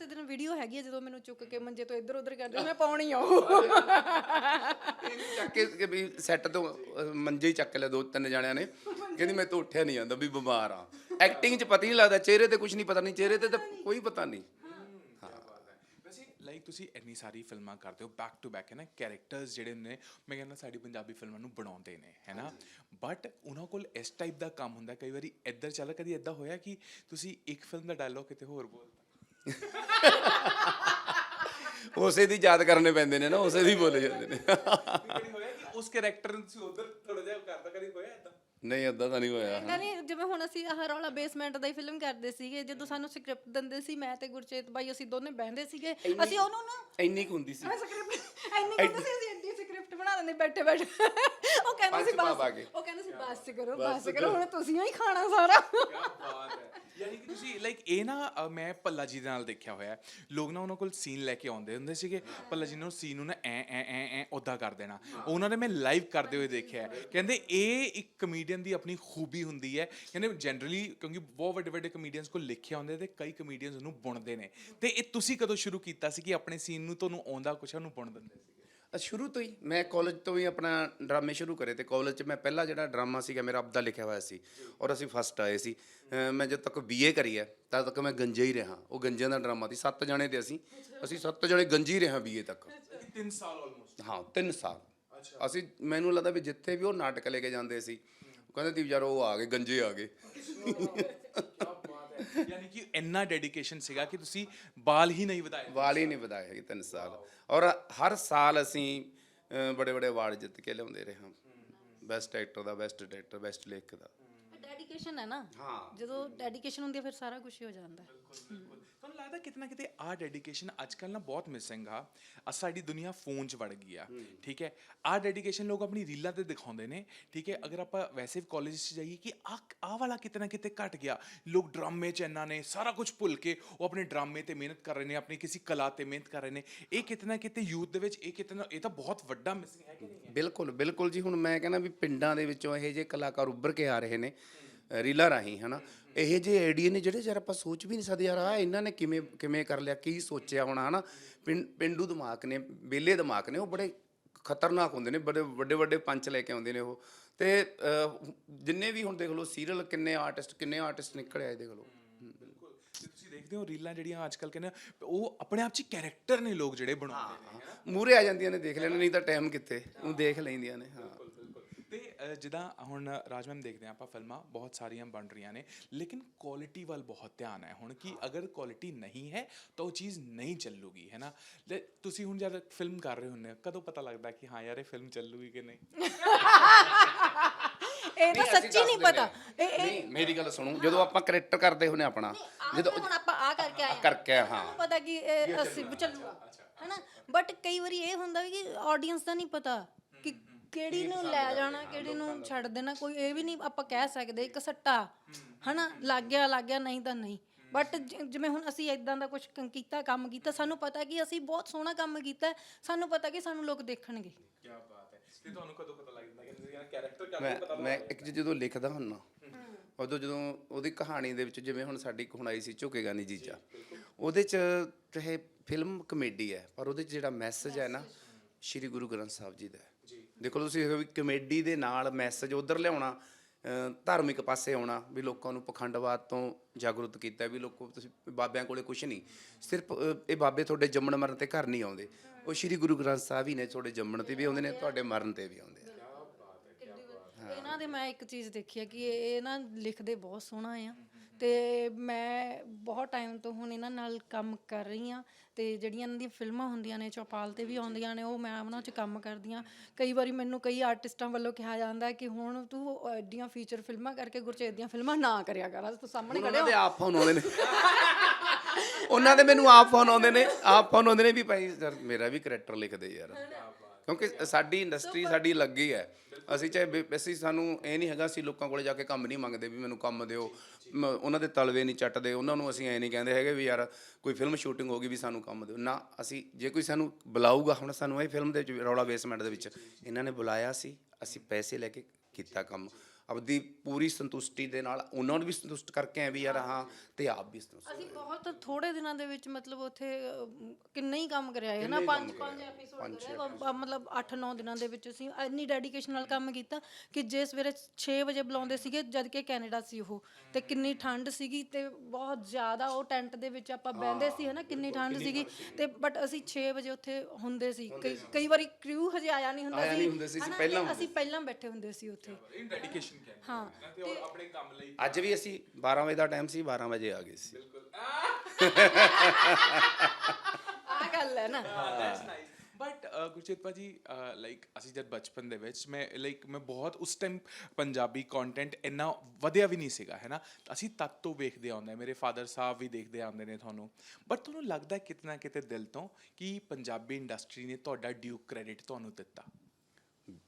ਕਿਸੇ ਦਿਨ ਵੀਡੀਓ ਹੈਗੀ ਹੈ ਜਦੋਂ ਮੈਨੂੰ ਚੁੱਕ ਕੇ ਮੰਜੇ ਤੋਂ ਇੱਧਰ ਉੱਧਰ ਕਰਦੇ ਮੈਂ ਪਾਉਣੀ ਆ ਉਹ। ਚੱਕ ਕੇ ਵੀ ਸੈੱਟ ਤੋਂ ਅਹ, ਮੰਜੇ ਹੀ ਚੱਕ ਲਿਆ ਦੋ ਤਿੰਨ ਜਣਿਆਂ ਨੇ। ਕਹਿੰਦੀ ਮੈਂ ਤਾਂ ਉੱਠਿਆ ਨਹੀਂ ਜਾਂਦਾ ਵੀ ਬਿਮਾਰ ਆ। ਐਕਟਿੰਗ 'ਚ ਪਤਾ ਹੀ ਨਹੀਂ ਲੱਗਦਾ ਚਿਹਰੇ ਤੇ ਕੁਝ ਨਹੀਂ ਪਤਾ ਨਹੀਂ ਚਿਹਰੇ ਤੇ ਤਾਂ ਕੋਈ ਪਤਾ ਨਹੀਂ। ਵੈਸੇ ਲਾਈਕ ਤੁਸੀਂ ਇੰਨੀ ਸਾਰੀ ਫਿਲਮਾਂ ਕਰਦੇ ਹੋ ਬੈਕ ਟੂ ਬੈਕ ਹੈ ਨਾ ਕੈਰੈਕਟਰਸ ਜਿਹੜੇ ਨੇ ਮੈਂ ਕਹਿੰਦਾ ਸਾਡੀ ਪੰਜਾਬੀ ਫਿਲਮਾਂ ਨੂੰ ਬਣਾਉਂਦੇ ਨੇ ਹੈ ਨਾ? ਬਟ ਉਹਨਾਂ ਕੋਲ ਇਸ ਟਾਈਪ ਦਾ ਕੰਮ ਹੁੰਦਾ ਕਈ ਵਾਰੀ ਇੱਧਰ ਚੱਲ ਕਦੀ ਇੱਦਾਂ ਹੋਇਆ ਕਿ ਤੁਸੀਂ ਇੱਕ ਫਿਲਮ ਦਾ ਡਾਇਲੋਗ ਕਿਤੇ ਹੋਰ ਬੋਲਤਾ ਉਸੇ ਦੀ ਯਾਦ ਕਰਨੇ ਪੈਂਦੇ ਨੇ ਨਾ ਉਸੇ ਦੀ ਬੋਲੇ ਜਾਂਦੇ ਨੇ। ਕਦੀ ਹੋਇਆ ਕਿ ਉਸ ਕੈਰੈਕਟਰ ਨੂੰ ਤੁਸੀਂ ਉਧਰ ਥੋੜਾ ਜਿਹਾ ਕਰਦਾ ਕਦੀ ਹੋਇਆ ਇਦਾਂ ਨਹੀਂ ਏਦਾਂ ਤਾਂ ਨਹੀਂ ਹੋਇਆ। ਇਦਾਂ ਨਹੀਂ ਜਿਵੇਂ ਹੁਣ ਅਸੀਂ ਆਹ ਰੌਲਾ ਬੇਸਮੈਂਟ ਦਾ ਹੀ ਫਿਲਮ ਕਰਦੇ ਸੀਗੇ ਜਦੋਂ ਸਾਨੂੰ ਸਕ੍ਰਿਪਟ ਦਿੰਦੇ ਸੀ ਮੈਂ ਤੇ ਗੁਰਚੇਤ ਬਾਈ ਅਸੀਂ ਦੋਨੇ ਬਹਿੰਦੇ ਸੀਗੇ ਅਸੀਂ ਉਹਨੂੰ ਨਾ ਇੰਨੀ ਕੁ ਹੁੰਦੀ ਸੀ। ਸਕ੍ਰਿਪਟ ਇੰਨੀ ਕਹਿੰਦੇ ਸੀ ਅਸੀਂ ਐਡੀ ਸਕ੍ਰਿਪਟ ਬਣਾ ਦਿੰਦੇ ਬੈਠੇ ਬੈਠੇ। ਉਹ ਕਹਿੰਦੇ ਸੀ ਪੰਜ ਬਸ। ਉਹ ਕਹਿੰਦੇ ਸੀ ਬਸ ਕਰੋ ਬਸ ਕਰੋ ਹੁਣ ਤੁਸੀਂ ਹੀ ਖਾਣਾ ਸਾਰਾ। ਯਾਨੀ ਕਿ ਤੁਸੀਂ ਲਾਈਕ ਇਹ ਨਾ ਅ, ਮੈਂ ਪੱਲਾ ਜੀ ਦੇ ਨਾਲ ਦੇਖਿਆ ਹੋਇਆ ਹੈ। ਲੋਕ ਨਾ ਉਹਨਾਂ ਕੋਲ ਸੀਨ ਲੈ ਕੇ ਆਉਂਦੇ ਹੁੰਦੇ ਸੀਗੇ। ਪੱਲਾ ਜੀ ਨੇ ਸੀਨ ਨੂੰ ਨਾ ਐ ਐ ਐ ਐ ਉਦਾਂ ਕਰ ਦੇਣਾ। ਉਹਨਾਂ ਨੇ ਮੈਂ ਲਾਈਵ ਕਰਦੇ ਹੋਏ ਦੇਖਿਆ ਹੈ। ਕਹਿੰਦੇ ਇਹ ਇੱਕ ਕਮੇਡੀਅਨ ਦੀ ਆਪਣੀ ਖੂਬੀ ਹੁੰਦੀ ਹੈ। ਕਹਿੰਦੇ ਜਨਰਲੀ ਕਿਉਂਕਿ ਬਹੁਤ ਵੱਡੇ ਵੱਡੇ ਕਮੇਡੀਅਨਸ ਕੋਲ ਲਿਖਿਆ ਹੁੰਦੇ ਤੇ ਕਈ ਕਮੇਡੀਅਨਸ ਉਹਨੂੰ ਬੁਣਦੇ ਨੇ। ਤੇ ਇਹ ਤੁਸੀਂ ਕਦੋਂ ਸ਼ੁਰੂ ਕੀਤਾ ਸੀ ਕਿ ਆਪਣੇ ਸੀਨ ਨੂੰ ਤੁਹਾਨੂੰ ਆਉਂਦਾ ਕੁਛ ਉਹਨੂੰ ਬੁਣ ਦਿੰਦੇ ਸੀ? ਸ਼ੁਰੂ ਤੋਂ ਹੀ ਮੈਂ ਕਾਲਜ ਤੋਂ ਹੀ ਆਪਣਾ ਡਰਾਮੇ ਸ਼ੁਰੂ ਕਰੇ ਤੇ ਕਾਲਜ 'ਚ ਮੈਂ ਪਹਿਲਾ ਜਿਹੜਾ ਡਰਾਮਾ ਸੀਗਾ ਮੇਰਾ ਆਪਦਾ ਲਿਖਿਆ ਹੋਇਆ ਸੀ ਔਰ ਅਸੀਂ ਫਸਟ ਆਏ ਸੀ। ਮੈਂ ਜਦ ਤੱਕ ਬੀਏ ਕਰੀ ਹੈ ਤਦ ਤੱਕ ਮੈਂ ਗੰਜਾ ਹੀ ਰਿਹਾ। ਉਹ ਗੰਜਿਆਂ ਦਾ ਡਰਾਮਾ ਸੀ। ਸੱਤ ਜਣੇ ਤੇ ਅਸੀਂ ਅਸੀਂ ਸੱਤ ਜਣੇ ਗੰਜੀ ਰਹੇ ਹਾਂ ਬੀਏ ਤੱਕ। 3 ਸਾਲ ਆਲਮੋਸਟ ਹਾਂ 3 ਸਾਲ। ਅਸੀਂ ਮੈਨੂੰ ਲੱਗਦਾ ਵੀ ਜਿੱਥੇ ਵੀ ਉਹ ਨਾਟਕ ਲੈ ਕੇ ਜਾਂਦੇ ਸੀ ਉਹ ਕਹਿੰਦੇ ਤੀ ਯਾਰ ਉਹ ਆ ਗਏ ਗੰਜੇ ਆ ਗਏ। ਯਾਨੀ ਕਿ ਇੰਨਾ ਡੈਡੀਕੇਸ਼ਨ ਸੀਗਾ ਕਿ ਤੁਸੀਂ ਬਾਲ ਹੀ ਨਹੀਂ ਵਧਾਏ ਵਾਲ ਹੀ ਨਹੀਂ ਵਧਾਏ ਹੈਗੇ 3 ਸਾਲ। ਔਰ ਹਰ ਸਾਲ ਅਸੀਂ ਬੜੇ ਬੜੇ ਅਵਾਰਡ ਜਿੱਤ ਕੇ ਲਿਆਉਂਦੇ ਰਹੇ ਹਾਂ। ਬੈਸਟ ਐਕਟਰ ਦਾ ਬੈਸਟ ਡਾਇਰੈਕਟਰ ਬੈਸਟ ਲੇਖਕ ਦਾ। ਡੈਡੀਕੇਸ਼ਨ ਹੈ ਨਾ। ਹਾਂ। ਜਦੋਂ ਡੈਡੀਕੇਸ਼ਨ ਹੁੰਦੀ ਹੈ ਫਿਰ ਸਾਰਾ ਕੁਝ ਹੀ ਹੋ ਜਾਂਦਾ ਹੈ। ਤੁਹਾਨੂੰ ਲੱਗਦਾ ਕਿਤਨਾ ਕਿਤੇ ਆ ਡੈਡੀਕੇਸ਼ਨ ਅੱਜ ਕੱਲ ਨਾ ਬਹੁਤ ਮਿਸਿੰਗ ਆ? ਸਾਡੀ ਦੁਨੀਆ ਫੋਨ 'ਚ ਵੜ ਗਈ ਆ। ਠੀਕ ਹੈ? ਆ ਡੈਡੀਕੇਸ਼ਨ ਲੋਕ ਆਪਣੀ ਰੀਲਾਂ ਤੇ ਦਿਖਾਉਂਦੇ ਨੇ। ਠੀਕ ਹੈ? ਅਗਰ ਆਪਾਂ ਵੈਸੇ ਵੀ ਕਾਲਜ 'ਚ ਜਾਈਏ ਕਿ ਆ ਆ ਵਾਲਾ ਕਿਤਨਾ ਕਿਤੇ ਘਟ ਗਿਆ। ਲੋਕ ਡਰਾਮੇ 'ਚ ਇੰਨਾ ਨੇ ਸਾਰਾ ਕੁਝ ਭੁੱਲ ਕੇ ਉਹ ਆਪਣੇ ਡਰਾਮੇ ਤੇ ਮਿਹਨਤ ਕਰ ਰਹੇ ਨੇ ਆਪਣੀ ਕਿਸੇ ਕਲਾ ਤੇ ਮਿਹਨਤ ਕਰ ਰਹੇ ਨੇ। ਇਹ ਕਿਤਨਾ ਕਿਤੇ ਯੂਥ ਦੇ ਵਿੱਚ ਇਹ ਕਿਤਨਾ ਇਹ ਤਾਂ ਬਹੁਤ ਵੱਡਾ ਮਿਸਿੰਗ ਹੈ ਕਿ ਨਹੀਂ ਬਿਲਕੁਲ ਬਿਲਕੁਲ ਜੀ। ਹੁਣ ਮੈਂ ਕਹਿੰਦਾ ਵੀ ਪਿੰਡਾਂ ਦੇ ਵਿੱਚੋਂ ਇਹੋ ਜਿਹੇ ਕਲਾਕਾਰ ਉੱਭਰ ਕੇ ਆ ਰਹੇ ਨੇ। ਰੀਲਾਂ ਰਾਹੀਂ ਹਨਾ? ਇਹੋ ਜਿਹੇ ਆਈਡੀਆ ਨੇ ਜਿਹੜੇ ਯਾਰ ਆਪਾਂ ਸੋਚ ਵੀ ਨਹੀਂ ਸਕਦੇ ਯਾਰ ਆ ਇਹਨਾਂ ਨੇ ਕਿਵੇਂ ਕਿਵੇਂ ਕਰ ਲਿਆ ਕੀ ਸੋਚਿਆ ਹੋਣਾ ਹਨਾ? ਪਿੰ- ਪਿੰਡੂ ਦਿਮਾਗ ਨੇ ਬੇਲੇ ਦਿਮਾਗ ਨੇ ਉਹ ਬੜੇ ਖਤਰਨਾਕ ਹੁੰਦੇ ਨੇ ਬੜੇ ਵੱਡੇ ਵੱਡੇ ਪੰਚ ਲੈ ਕੇ ਆਉਂਦੇ ਨੇ ਉਹ। ਤੇ ਜਿੰਨੇ ਵੀ ਹੁਣ ਦੇਖ ਲਓ ਸੀਰੀਅਲ ਕਿੰਨੇ ਆਰਟਿਸਟ ਕਿੰਨੇ ਆਰਟਿਸਟ ਨਿਕਲੇ ਆਏ ਦੇਖ ਲਓ। ਤੁਸੀਂ ਦੇਖਦੇ ਹੋ ਰੀਲਾਂ ਜਿਹੜੀਆਂ ਅੱਜ ਕੱਲ ਕਹਿੰਦੇ ਉਹ ਆਪਣੇ ਆਪ 'ਚ ਕੈਰੈਕਟਰ ਨੇ ਲੋਕ ਜਿਹੜੇ ਬਣਾਉਂਦੇ ਨੇ ਮੂਰੇ ਆ ਜਾਂਦੀਆਂ ਨੇ ਦੇਖ ਲੈਣ ਨਹੀਂ ਤਾਂ ਟਾਈਮ ਕਿੱਥੇ? ਉਹ ਦੇਖ ਲੈਂਦੀਆਂ ਨੇ ਹਾਂ। ਜਿੱਦਾਂ ਹੁਣ ਰਾਜਮਨ ਦੇਖਦੇ ਆ ਆਪਾਂ ਫਿਲਮਾਂ ਬਹੁਤ ਸਾਰੀਆਂ ਬਣ ਰਹੀਆਂ ਨੇ ਲੇਕਿਨ ਕੁਆਲਿਟੀ ਵੱਲ ਬਹੁਤ ਧਿਆਨ ਹੈ ਹੁਣ ਕਿ ਅਗਰ ਕੁਆਲਿਟੀ ਨਹੀਂ ਹੈ ਤਾਂ ਉਹ ਚੀਜ਼ ਨਹੀਂ ਚੱਲੂਗੀ ਹੈ ਨਾ? ਲੈ, ਤੁਸੀਂ ਹੁਣ ਜਦ ਫਿਲਮ ਕਰ ਰਹੇ ਹੁੰਦੇ ਹੋ ਕਦੋਂ ਪਤਾ ਲੱਗਦਾ ਕਿ ਹਾਂ ਯਾਰ ਇਹ ਫਿਲਮ ਚੱਲੂਗੀ ਕਿ ਨਹੀਂ? ਇਹ ਤਾਂ ਸੱਚੀ ਨਹੀਂ ਪਤਾ। ਇਹ ਇਹ ਨਹੀਂ ਮੇਰੀ ਗੱਲ ਸੁਣੋ ਜਦੋਂ ਆਪਾਂ ਕਰੈਕਟਰ ਕਰਦੇ ਹੁੰਨੇ ਆਪਣਾ ਜਦੋਂ ਹੁਣ ਆਪਾਂ ਆ ਕਰਕੇ ਆਏ ਹਾਂ। ਕਰਕੇ ਹਾਂ ਸਾਨੂੰ ਪਤਾ ਕਿ ਇਹ ਅਸੀਂ ਚੱਲੂਗਾ। ਹੈਨਾ ਬਟ ਕਈ ਵਾਰੀ ਇਹ ਹੁੰਦਾ ਵੀ ਕਿ ਆਡੀਅנס ਦਾ ਨਹੀਂ ਪਤਾ ਕਿ ਕਿਹੜੀ ਨੂੰ ਲੈ ਜਾਣਾ ਕਿਹੜੀ ਨੂੰ ਛੱਡ ਦੇਣਾ ਕੋਈ ਇਹ ਵੀ ਨਹੀਂ ਆਪਾਂ ਕਹਿ ਸਕਦੇ ਇੱਕ ਸੱਟਾ ਹਨਾ ਲੱਗ ਗਿਆ ਲੱਗ ਗਿਆ ਨਹੀਂ ਤਾਂ ਨਹੀਂ। ਬਟ ਜਿਵੇਂ ਹੁਣ ਅਸੀਂ ਇਦਾਂ ਦਾ ਕੁਝ ਕੀਤਾ ਕੰਮ ਕੀਤਾ ਸਾਨੂੰ ਪਤਾ ਕਿ ਅਸੀਂ ਬਹੁਤ ਸੋਹਣਾ ਕੰਮ ਕੀਤਾ ਸਾਨੂੰ ਪਤਾ ਕਿ ਸਾਨੂੰ ਲੋਕ ਦੇਖਣਗੇ। ਕੀ ਬਾਤ ਹੈ। ਤੇ ਤੁਹਾਨੂੰ ਕਦੋਂ ਪਤਾ ਲੱਗਦਾ ਕਿ ਤੁਸੀਂ ਕੈਰੈਕਟਰ ਮੈਂ ਮੈਂ ਇੱਕ ਜਦੋਂ? ਲਿਖਦਾ ਹੁੰਨਾ ਉਦੋਂ ਜਦੋਂ ਉਹਦੀ ਕਹਾਣੀ ਦੇ ਵਿੱਚ ਜਿਵੇਂ ਹੁਣ ਸਾਡੀ ਇੱਕ ਹੁਣ ਆਈ ਸੀ ਝੁਕੇਗਾ ਨਹੀਂ ਜੀਜਾ ਉਹਦੇ ਚ ਚਾਹੇ ਫਿਲਮ ਕਮੇਡੀ ਹੈ ਪਰ ਉਹਦੇ ਚ ਜਿਹੜਾ ਮੈਸੇਜ ਹੈ ਨਾ ਸ਼੍ਰੀ ਗੁਰੂ ਗ੍ਰੰਥ ਸਾਹਿਬ ਜੀ ਦਾ। ਦੇਖੋ ਤੁਸੀਂ ਵੀ ਕਮੇਡੀ ਦੇ ਨਾਲ ਮੈਸੇਜ ਉਧਰ ਲਿਆਉਣਾ ਧਾਰਮਿਕ ਪਾਸੇ ਆਉਣਾ, ਵੀ ਲੋਕਾਂ ਨੂੰ ਪਖੰਡਵਾਦ ਤੋਂ ਜਾਗਰੂਕ ਕੀਤਾ ਵੀ ਲੋਕੋ ਤੁਸੀਂ ਬਾਬਿਆਂ ਕੋਲੇ ਕੁਝ ਨਹੀਂ। ਸਿਰਫ ਇਹ ਬਾਬੇ ਤੁਹਾਡੇ ਜੰਮਣ ਮਰਨ ਤੇ ਘਰ ਨਹੀਂ ਆਉਂਦੇ। ਉਹ ਸ਼੍ਰੀ ਗੁਰੂ ਗ੍ਰੰਥ ਸਾਹਿਬ ਹੀ ਨੇ ਤੁਹਾਡੇ ਜੰਮਣ ਤੇ ਵੀ ਆਉਂਦੇ ਨੇ, ਤੁਹਾਡੇ ਮਰਨ ਤੇ ਵੀ ਆਉਂਦੇ ਆ ਇਹਨਾਂ ਦੇ ਮੈਂ ਇੱਕ ਚੀਜ਼ ਦੇਖੀ ਹੈ ਕਿ ਇਹ ਇਹ ਨਾ ਲਿਖਦੇ ਬਹੁਤ ਸੋਹਣਾ ਆ। ਤੇ ਮੈਂ ਬਹੁਤ ਟਾਈਮ ਤੋਂ ਹੁਣ ਇਹਨਾਂ ਨਾਲ ਕੰਮ ਕਰ ਰਹੀ ਆ ਤੇ ਜਿਹੜੀਆਂ ਇਹਨਾਂ ਦੀਆਂ ਫਿਲਮਾਂ ਹੁੰਦੀਆਂ ਨੇ ਚੌਪਾਲ ਤੇ ਵੀ ਆਉਂਦੀਆਂ ਨੇ ਉਹ ਮੈਂ ਉਹਨਾਂ 'ਚ ਕੰਮ ਕਰਦੀ ਆ ਕਈ ਵਾਰੀ ਮੈਨੂੰ ਕਈ ਆਰਟਿਸਟਾਂ ਵੱਲੋਂ ਕਿਹਾ ਜਾਂਦਾ ਹੈ ਕਿ ਹੁਣ ਤੂੰ ਐਡੀਆਂ ਫੀਚਰ ਫਿਲਮਾਂ ਕਰਕੇ ਗੁਰਚੇਤ ਦੀਆਂ ਫਿਲਮਾਂ ਨਾ ਕਰਿਆ ਕਰ ਤੂੰ ਸਾਹਮਣੇ ਖੜੇ ਉਹਨਾਂ ਹੋ। ਦੇ ਆਪ ਫੋਨ ਆਉਂਦੇ ਨੇ। ਉਹਨਾਂ ਦੇ ਮੈਨੂੰ ਆਪ ਫੋਨ ਆਉਂਦੇ ਨੇ ਆਪ ਫੋਨ ਆਉਂਦੇ ਨੇ ਵੀ ਭਾਈ ਮੇਰਾ ਵੀ ਕਰੈਕਟਰ ਲਿਖ ਦੇ ਯਾਰ। ਕਿਉਂਕਿ ਸਾਡੀ ਇੰਡਸਟਰੀ ਸਾਡੀ ਲੱਗੀ ਹੈ। ਅਸੀਂ ਚਾਹੇ ਬੇ- ਅਸੀਂ ਸਾਨੂੰ ਇਹ ਨਹੀਂ ਹੈਗਾ, ਅਸੀਂ ਲੋਕਾਂ ਕੋਲੇ ਜਾ ਕੇ ਕੰਮ ਨਹੀਂ ਮੰਗਦੇ ਵੀ ਮੈਨੂੰ ਕੰਮ ਦਿਓ। ਮ- ਉਹਨਾਂ ਦੇ ਤਲਵੇ ਨਹੀਂ ਚੱਟਦੇ, ਉਹਨਾਂ ਨੂੰ ਅਸੀਂ ਐ ਨਹੀਂ ਕਹਿੰਦੇ ਹੈਗੇ ਵੀ ਯਾਰ ਕੋਈ ਫਿਲਮ ਸ਼ੂਟਿੰਗ ਹੋ ਗਈ ਵੀ ਸਾਨੂੰ ਕੰਮ ਦਿਓ। ਨਾ, ਅਸੀਂ, ਜੇ ਕੋਈ ਸਾਨੂੰ ਬੁਲਾਊਗਾ, ਹੁਣ ਸਾਨੂੰ ਇਹ ਫਿਲਮ ਦੇ ਵਿੱਚ ਰੌਲਾ ਬੇਸਮੈਂਟ ਦੇ ਵਿੱਚ, ਇਹਨਾਂ ਨੇ ਬੁਲਾਇਆ ਸੀ, ਅਸੀਂ ਪੈਸੇ ਲੈ ਕੇ ਕੀਤਾ ਕੰਮ। ਆਪਦੀ ਪੂਰੀ ਸੰਤੁਸ਼ਟੀ ਦੇ ਨਾਲ ਉਹਨਾਂ ਨੂੰ ਵੀ ਸੰਤੁਸ਼ਟ ਕਰਕੇ ਆਏ ਵੀ ਯਾਰ ਹਾਂ ਤੇ ਆਪ ਵੀ ਸੰਤੁਸ਼ਟ ਅਸੀਂ ਬਹੁਤ ਥੋੜੇ ਦਿਨਾਂ ਦੇ ਵਿੱਚ ਮਤਲਬ ਉੱਥੇ ਕਿੰਨਾ ਹੀ ਕੰਮ ਕਰਿਆ ਹੈ ਨਾ? ਪੰਜ ਪੰਜ ਐਪੀਸੋਡ ਕਰਿਆ। ਮਤਲਬ 8-9 ਦਿਨਾਂ ਦੇ ਵਿੱਚ ਅਸੀਂ ਇੰਨੀ ਡੈਡੀਕੇਸ਼ਨ ਨਾਲ ਕੰਮ ਕੀਤਾ ਕਿ ਜੇ ਸਵੇਰੇ 6 ਵਜੇ ਬੁਲਾਉਂਦੇ ਸੀਗੇ ਜਦ ਕਿ ਕੈਨੇਡਾ ਸੀ ਉਹ ਤੇ ਕਿੰਨੀ ਠੰਡ ਸੀਗੀ ਤੇ ਬਹੁਤ ਜ਼ਿਆਦਾ ਉਹ ਟੈਂਟ ਦੇ ਵਿੱਚ ਆਪਾਂ ਬਹਿੰਦੇ ਸੀ ਹਨਾ? ਕਿੰਨੀ ਠੰਡ ਸੀਗੀ ਤੇ ਬਟ ਅਸੀਂ 6 ਵਜੇ ਉੱਥੇ ਹੁੰਦੇ ਸੀ। ਕਈ ਕਈ ਵਾਰੀ ਕ੍ਰਿਊ ਹਜੇ ਆਇਆ ਨਹੀਂ ਹੁੰਦਾ ਸੀ, ਅਸੀਂ ਪਹਿਲਾਂ ਤੇ ਅਸੀਂ ਪਹਿਲਾਂ ਬੈਠੇ ਹੁੰਦੇ ਸੀ ਉੱਥੇ। ਇਹ ਡੈਡੀਕੇਸ਼ਨ ਹਾਂ। ਤੇ ਉਹ ਆਪਣੇ ਕੰਮ ਲਈ। ਅੱਜ ਵੀ ਅਸੀਂ 12 ਵਜੇ ਦਾ ਟਾਈਮ ਸੀ 12 ਵਜੇ ਆ ਗਏ ਸੀ। ਆਹ ਗੱਲ ਹੈ ਨਾ। ਦੈਟਸ ਨਾਈਸ ਬਟ ਗੁਰਚੇਤ ਭਾਜੀ ਲਾਈਕ ਅਸੀਂ ਜਦ ਬਚਪਨ ਦੇ ਵਿੱਚ ਮੈਂ ਲਾਈਕ ਮੈਂ ਬਹੁਤ ਉਸ ਟਾਈਮ ਪੰਜਾਬੀ ਕੰਟੈਂਟ ਇੰਨਾ ਵਧਿਆ ਵੀ ਨਹੀਂ ਸੀਗਾ ਹੈ ਨਾ? ਅਸੀਂ ਤਦ ਤੋਂ ਵੇਖਦੇ ਆਉਂਦੇ ਮੇਰੇ ਫਾਦਰ ਸਾਹਿਬ ਵੀ ਦੇਖਦੇ ਆਉਂਦੇ ਨੇ ਤੁਹਾਨੂੰ। ਬਟ ਤੁਹਾਨੂੰ ਲੱਗਦਾ ਕਿਤਨਾ ਕਿਤੇ ਦਿਲ ਤੋਂ ਕਿ ਪੰਜਾਬੀ ਇੰਡਸਟਰੀ ਨੇ ਤੁਹਾਡਾ ਡਿਊ ਕ੍ਰੈਡਿਟ ਤੁਹਾਨੂੰ ਦਿੱਤਾ?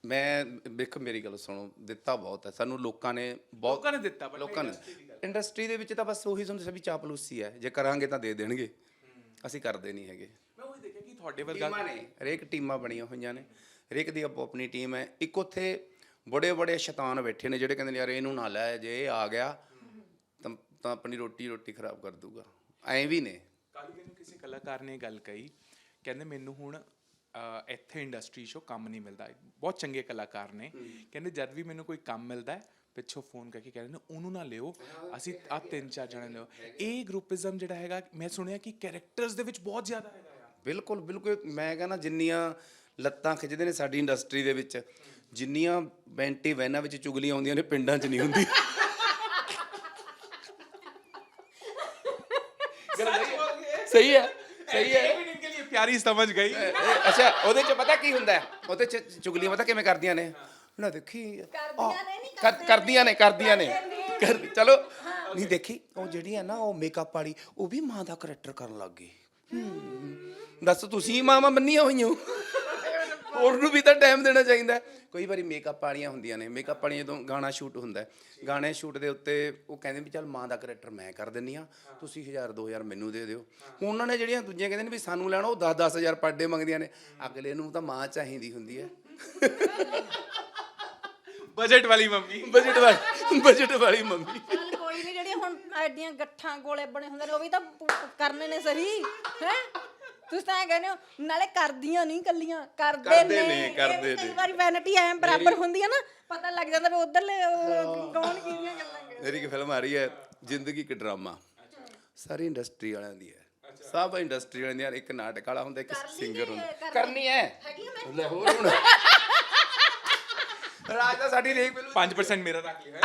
ਮੈਂ ਵੇਖ ਮੇਰੀ ਗੱਲ ਸੁਣੋ ਦਿੱਤਾ ਬਹੁਤ ਹੈ। ਸਾਨੂੰ ਲੋਕਾਂ ਨੇ ਬਹੁਤ ਲੋਕਾਂ ਨੇ ਦਿੱਤਾ ਲੋਕਾਂ ਨੇ। ਇੰਡਸਟਰੀ ਦੇ ਵਿੱਚ ਤਾਂ ਬਸ ਉਹੀ ਤੁਹਾਨੂੰ ਸਭੀ ਚਾਪਲੂਸੀ ਹੈ। ਜੇ ਕਰਾਂਗੇ ਤਾਂ ਦੇ ਦੇਣਗੇ। ਅਸੀਂ ਕਰਦੇ ਨਹੀਂ ਹੈਗੇ। ਮੈਂ ਉਹ ਦੇਖਿਆ ਕਿ ਤੁਹਾਡੇ ਵਰਗਾ ਟੀਮਾਂ ਨੇ ਹਰੇਕ ਟੀਮਾਂ ਬਣੀਆਂ ਹੋਈਆਂ ਨੇ। ਹਰੇਕ ਦੀ ਆਪੋ ਆਪਣੀ ਟੀਮ ਹੈ। ਇੱਕ ਉੱਥੇ ਬੜੇ ਬੜੇ ਸ਼ੈਤਾਨ ਬੈਠੇ ਨੇ ਜਿਹੜੇ ਕਹਿੰਦੇ ਨੇ ਯਾਰ ਇਹਨੂੰ ਨਾ ਲੈ ਜੇ ਇਹ ਆ ਗਿਆ ਤਾਂ ਤਾਂ ਆਪਣੀ ਰੋਟੀ ਰੋਟੀ ਖਰਾਬ ਕਰ ਦੂਗਾ। ਐਂ ਵੀ ਨੇ। ਕੱਲ ਮੈਨੂੰ ਕਿਸੇ ਕਲਾਕਾਰ ਨੇ ਗੱਲ ਕਹੀ। ਕਹਿੰਦੇ ਮੈਨੂੰ ਹੁਣ ਇੱਥੇ ਇੰਡਸਟਰੀ 'ਚੋਂ ਕੰਮ ਨਹੀਂ ਮਿਲਦਾ। ਬਹੁਤ ਚੰਗੇ ਕਲਾਕਾਰ ਨੇ। ਕਹਿੰਦੇ ਜਦ ਵੀ ਮੈਨੂੰ ਕੋਈ ਕੰਮ ਮਿਲਦਾ ਹੈ ਪਿੱਛੋਂ ਫੋਨ ਕਰਕੇ ਕਹਿੰਦੇ ਨੇ ਉਹਨੂੰ ਨਾ ਲਿਓ। ਅਸੀਂ ਆ ਤਿੰਨ ਚਾਰ ਜਣੇ ਲਿਓ। ਇਹ ਗਰੁੱਪਿਜ਼ਮ ਜਿਹੜਾ ਹੈਗਾ ਮੈਂ ਸੁਣਿਆ ਕਿ ਕੈਰੈਕਟਰਸ ਦੇ ਵਿੱਚ ਬਹੁਤ ਜ਼ਿਆਦਾ ਹੈਗਾ ਬਿਲਕੁਲ ਬਿਲਕੁਲ। ਮੈਂ ਕਹਿੰਦਾ ਜਿੰਨੀਆਂ ਲੱਤਾਂ ਖਿੱਚਦੇ ਨੇ ਸਾਡੀ ਇੰਡਸਟਰੀ ਦੇ ਵਿੱਚ ਜਿੰਨੀਆਂ ਬੈਂਟੀ ਵੈਨਾਂ ਵਿੱਚ ਚੁਗਲੀਆਂ ਆਉਂਦੀਆਂ ਨੇ ਪਿੰਡਾਂ 'ਚ ਨਹੀਂ ਹੁੰਦੀ ਸਹੀ ਹੈ ਸਹੀ ਹੈ। ਪਿਆਰੀ ਸਮਝ ਗਈ। ਅੱਛਾ ਉਹਦੇ 'ਚ ਪਤਾ ਕੀ ਹੁੰਦਾ ਹੈ? ਉਹਦੇ 'ਚ ਚੁਗਲੀਆਂ ਪਤਾ ਕਿਵੇਂ ਕਰਦੀਆਂ ਨੇ? ਨਾ ਦੇਖੀ ਕਰਦੀਆਂ ਨੇ ਨਹੀਂ, ਕਰ- ਕਰਦੀਆਂ ਨੇ ਕਰਦੀਆਂ ਨੇ। ਕਰ- ਚਲੋ। ਨਹੀਂ ਦੇਖੀ ਉਹ ਜਿਹੜੀ ਹੈ ਨਾ ਉਹ ਮੇਕਅਪ ਵਾਲੀ ਉਹ ਵੀ ਮਾਂ ਦਾ ਕਰੈਕਟਰ ਕਰਨ ਲੱਗ ਗਈ। ਦੱਸ ਤੁਸੀਂ ਮਾਵਾਂ ਮੰਨੀਆਂ ਹੋਈਆਂ ਹੋ। ਹੋਰ ਨੂੰ ਵੀ ਤਾਂ ਟਾਈਮ ਦੇਣਾ ਚਾਹੀਦਾ। ਕਈ ਵਾਰੀ ਮੇਕਅਪ ਵਾਲੀਆਂ ਹੁੰਦੀਆਂ ਨੇ ਮੇਕਅਪ ਵਾਲੀਆਂ ਜਦੋਂ ਗਾਣਾ ਸ਼ੂਟ ਹੁੰਦਾ ਹੈ, ਗਾਣੇ ਸ਼ੂਟ ਦੇ ਉੱਤੇ ਉਹ ਕਹਿੰਦੇ ਵੀ ਚੱਲ ਮਾਂ ਦਾ ਕਰੈਕਟਰ ਮੈਂ ਕਰ ਦਿੰਨੀ ਆ ਤੁਸੀਂ 1000 2000 ਮੈਨੂੰ ਦੇ ਦਿਓ। ਉਹਨਾਂ ਨੇ ਜਿਹੜੀਆਂ ਦੂਜੀਆਂ ਕਹਿੰਦੇ ਨੇ ਵੀ ਸਾਨੂੰ ਲੈਣਾ ਉਹ 10 10000 ਪਰ ਡੇ ਮੰਗਦੀਆਂ ਨੇ। ਅਗਲੇ ਨੂੰ ਤਾਂ ਮਾਂ ਚਾਹੀਦੀ ਹੁੰਦੀ ਹੈ। ਬਜਟ ਵਾਲੀ ਮੰਮੀ। ਬਜਟ ਵਾਲੀ ਬਜਟ ਵਾਲੀ ਮੰਮੀ। ਚੱਲ ਕੋਈ ਨਹੀਂ ਜਿਹੜੀਆਂ ਹੁਣ ਐਡੀਆਂ ਗੱਠਾਂ ਗੋਲੇ ਬਣੇ ਹੁੰਦੇ ਨੇ ਉਹ ਵੀ ਤਾਂ ਕਰਨੇ ਨੇ ਸਹੀ ਹੈ? ਤੁਸੀਂ ਤਾਂ ਐਂ ਕਹਿੰਦੇ ਹੋ ਨਾਲੇ ਕਰਦੀਆਂ ਨਹੀਂ ਕੱਲੀਆਂ ਕਰਦੇ ਕਰਦੇ ਨੇ। ਨੇ, ਇਹ ਕਰਦੇ ਵੀ ਕਈ ਨੇ। ਵਾਰੀ ਵੈਨਿਟੀ ਐਂ ਬਰਾਬਰ ਹੁੰਦੀ ਹੈ ਨਾ ਪਤਾ ਲੱਗ ਜਾਂਦਾ ਵੀ ਉਧਰਲੇ ਕੌਣ ਕਿਹਦੀਆਂ ਗੱਲਾਂ ਕਰਦੇ। ਮੇਰੀ ਇੱਕ ਫਿਲਮ ਆ ਰਹੀ ਹੈ ਜ਼ਿੰਦਗੀ ਇੱਕ ਡਰਾਮਾ ਸਾਰੀ ਇੰਡਸਟਰੀ ਵਾਲਿਆਂ ਦੀ ਹੈ। ਸਭ ਇੰਡਸਟਰੀ ਵਾਲਿਆਂ ਦੀ ਹੈ। ਇੱਕ ਨਾਟਕ ਵਾਲਾ ਹੁੰਦਾ ਇੱਕ ਸਿੰਗਰ ਹੁੰਦਾ। ਕਰਨੀ- ਹੈ? ਹੈਗੀ ਆ ਮੈਂ? ਲੈ ਹੋਰ ਹੁਣ। ਰਾਜ ਤਾਂ ਸਾਡੀ ਰੇਕ ਫਿਲਮ 5% ਮੇਰਾ ਰੱਖ ਲਿਆ।